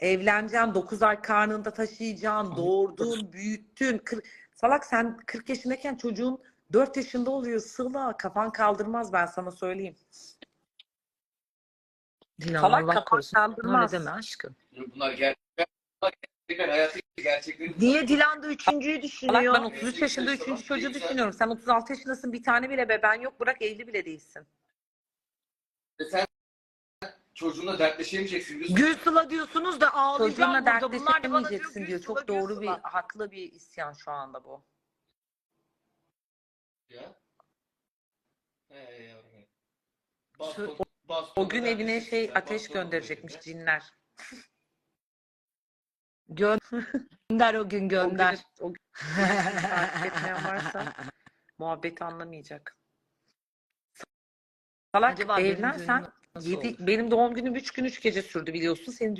Evleneceksin, 9 ay karnında taşıyacaksın, doğurdun, büyüttün. Kır- Salak sen 40 yaşındayken çocuğun 4 yaşında oluyor. Sıla kafan kaldırmaz ben sana söyleyeyim. Dilan Salak Allah kafan korusun. Öyle kaldırmaz. deme aşkım. Bunlar gerçekten, gerçekleri. Niye Dilan da üçüncüyü Salak düşünüyor? ben 33 yaşında 3. çocuğu düşünüyorum. Sen 36 yaşındasın bir tane bile beben yok. Bırak evli bile değilsin. Çocuğunla dertleşemeyeceksin. diyorsun. Gül Sıla diyorsunuz da ağlayacağım Çocuğunla burada. Bunlar da bana diyor dertleşemeyeceksin Gül diyor. Sıla, Çok Gül doğru bir, Sıla. haklı bir isyan şu anda bu. Ya. He yavrum. Baston- Şu- bastonla O gün evine dertleşirsin şey sen, ateş bastonla gönderecekmiş cinler. Gönder o gün gönder. O gün, o gün takip etmeyen varsa muhabbeti anlamayacak. Salak Acaba benim evlen düğünüm sen nasıl benim doğum günüm 3 gün 3 gece sürdü biliyorsun. Senin